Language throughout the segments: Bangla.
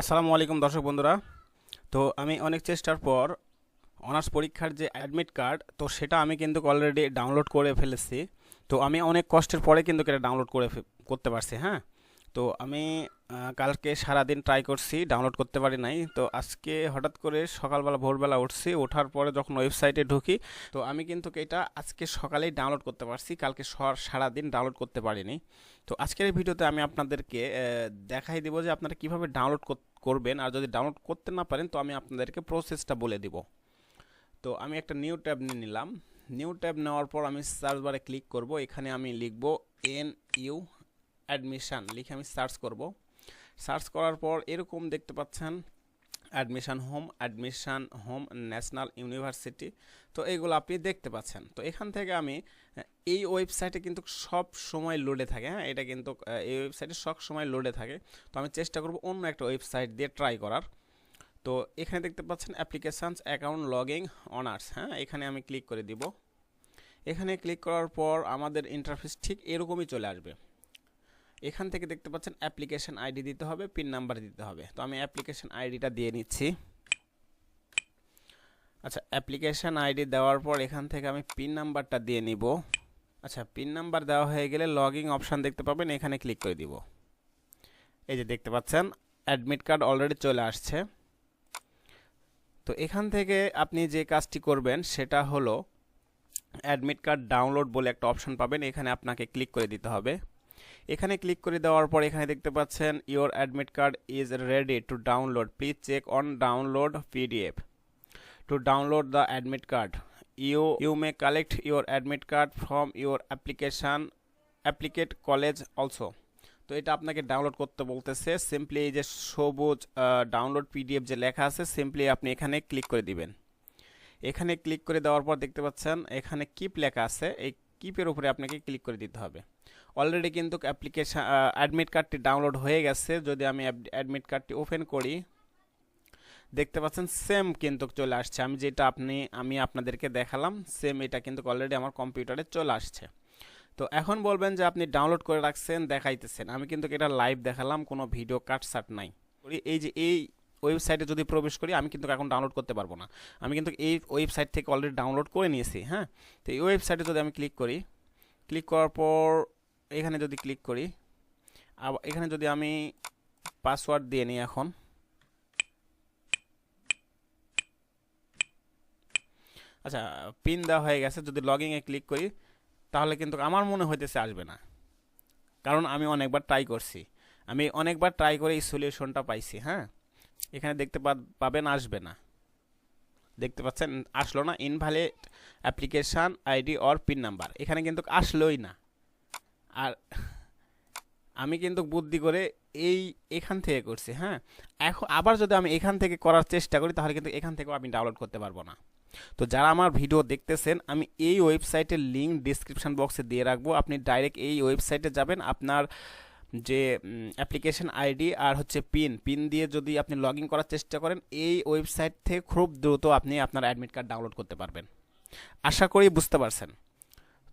আসসালামু আলাইকুম দর্শক বন্ধুরা। তো আমি অনেক চেষ্টার পর অনার্স পরীক্ষার যে অ্যাডমিট কার্ড তো সেটা আমি কিন্তু অলরেডি ডাউনলোড করে ফেলেছি। তো আমি অনেক কষ্টের পরে কিন্তু এটা ডাউনলোড করে করতে পারছি হ্যাঁ? তো আমি কালকে সারাদিন ট্রাই করছি ডাউনলোড করতে পারি নাই। তো আজকে হঠাৎ করে সকালবেলা, ভোরবেলা উঠছি, ওঠার পরে যখন ওয়েবসাইটে ঢুকি, তো আমি কিন্তু এটা আজকে সকালেই ডাউনলোড করতে পারছি, কালকে সারাদিন ডাউনলোড করতে পারিনি। তো আজকের এই ভিডিওতে আমি আপনাদেরকে দেখাই দেবো যে আপনারা কীভাবে ডাউনলোড করবেন, আর যদি ডাউনলোড করতে না পারেন, তো আমি আপনাদেরকে প্রসেসটা বলে দিব। তো আমি একটা নিউ ট্যাব নিয়ে নিলাম। নিউ ট্যাব নেওয়ার পর আমি সার্চ বারে ক্লিক করব, এখানে আমি লিখব এন ইউ অ্যাডমিশান লিখে আমি সার্চ করব। সার্চ করার পর এরকম দেখতে পাচ্ছেন admission home admission home national university তো এইগুলো আপনি দেখতে পাচ্ছেন। তো এখান থেকে আমি, এই ওয়েবসাইটে কিন্তু সব সময় লোডে থাকে হ্যাঁ? এটা কিন্তু এই ওয়েবসাইটে সব সময় লোডে থাকে। তো আমি চেষ্টা করব অন্য একটা ওয়েবসাইট দিয়ে ট্রাই করার। তো এখানে দেখতে পাচ্ছেন অ্যাপ্লিকেশানস অ্যাকাউন্ট লগিং অনার্স হ্যাঁ? এখানে আমি ক্লিক করে দিব। এখানে ক্লিক করার পর আমাদের ইন্টারফেস ঠিক এরকমই চলে আসবে। এখান থেকে দেখতে পাচ্ছেন অ্যাপ্লিকেশন আইডি দিতে হবে, পিন নাম্বার দিতে হবে। তো আমি অ্যাপ্লিকেশন আইডিটা দিয়ে নিচ্ছি। আচ্ছা অ্যাপ্লিকেশন আইডি দেওয়ার পর এখান থেকে আমি পিন নাম্বারটা দিয়ে নিব। আচ্ছা পিন নাম্বার দেওয়া হয়ে গেলে লগিং অপশান দেখতে পাবেন, এখানে ক্লিক করে দিব। এই যে দেখতে পাচ্ছেন, অ্যাডমিট কার্ড অলরেডি চলে আসছে। তো এখান থেকে আপনি যে কাজটি করবেন, সেটা হলো অ্যাডমিট কার্ড ডাউনলোড বলে একটা অপশন পাবেন, এখানে আপনাকে ক্লিক করে দিতে হবে। এখানে ক্লিক করে দেওয়ার পর এখানে দেখতে পাচ্ছেন your admit card is ready to download please check on download PDF to download the admit card you you may collect your admit card from your application applicant college also তো এটা আপনাকে ডাউনলোড করতে বলতেছে। সিম্পলি এই যে সবুজ ডাউনলোড পিডিএফ যে লেখা আছে সিম্পলি আপনি এখানে ক্লিক করে দিবেন। এখানে ক্লিক করে দেওয়ার পর দেখতে পাচ্ছেন, এখানে কিপ লেখা আছে। এই কিপের উপরে আপনাকে ক্লিক করে দিতে হবে। অলরেডি কিন্তু অ্যাপ্লিকেশান অ্যাডমিট কার্ডটি ডাউনলোড হয়ে গেছে। যদি আমি অ্যাডমিট কার্ডটি ওপেন করি, দেখতে পাচ্ছেন সেম কিন্তু চলে আসছে। আমি যেটা আপনি, আমি আপনাদেরকে দেখালাম সেম এটা কিন্তু অলরেডি আমার কম্পিউটারে চলে আসছে। তো এখন বলবেন যে আপনি ডাউনলোড করে রাখছেন, দেখাইতেছেন। আমি কিন্তু এটা লাইভ দেখালাম, কোনো ভিডিও কাটসাট নাই। এই যে, এই ওয়েবসাইটে যদি প্রবেশ করি, আমি কিন্তু এখন ডাউনলোড করতে পারব না। আমি কিন্তু এই ওয়েবসাইট থেকে অলরেডি ডাউনলোড করে নিয়েছি হ্যাঁ? তো এই ওয়েবসাইটে যদি আমি ক্লিক করি ক্লিক করার পর এখানে যদি ক্লিক করি আবার এখানে যদি আমি পাসওয়ার্ড দিয়ে নিই এখন আচ্ছা পিন দেওয়া হয়ে গেছে, যদি লগিংয়ে ক্লিক করি, তাহলে কিন্তু আমার মনে হইতেছে আসবে না। কারণ আমি অনেকবার ট্রাই করছি। আমি অনেকবার ট্রাই করে এই সলিউশনটা পাইছি হ্যাঁ? এখানে দেখতে পাবেন আসবে না। দেখতে পাচ্ছেন, আসলো না invalid application ID or PIN number এখানে কিন্তু আসলোই না। আর আমি কিন্তু বুদ্ধি করে এই, এখান থেকে করছি হ্যাঁ? এখন আবার যদি আমি এখান থেকে করার চেষ্টা করি, তাহলে কিন্তু এখান থেকেও আমি ডাউনলোড করতে পারব না। তো যারা আমার ভিডিও দেখতেছেন, আমি এই ওয়েবসাইটের লিঙ্ক ডিসক্রিপশন বক্সে দিয়ে রাখব। আপনি ডাইরেক্ট এই ওয়েবসাইটে যাবেন, আপনার যে অ্যাপ্লিকেশন আইডি আর হচ্ছে পিন পিন দিয়ে যদি আপনি লগ করার চেষ্টা করেন, এই ওয়েবসাইট থেকে খুব দ্রুত আপনি আপনার অ্যাডমিট কার্ড ডাউনলোড করতে পারবেন। আশা করি বুঝতে পারছেন।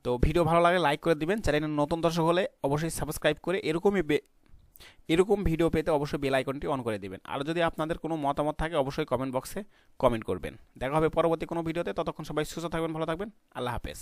তো ভিডিও ভালো লাগে লাইক করে দিবেন। চ্যানেলের নতুন দর্শক হলে অবশ্যই সাবস্ক্রাইব করে এরকমই এরকম ভিডিও পেতে অবশ্যই বেল আইকনটি অন করে দিবেন। আর যদি আপনাদের কোনো মতামত থাকে, অবশ্যই কমেন্ট বক্সে কমেন্ট করবেন। দেখা হবে পরবর্তী কোনো ভিডিওতে ততক্ষণ সবাই সুস্থ থাকবেন, ভালো থাকবেন। আল্লাহ হাফেজ।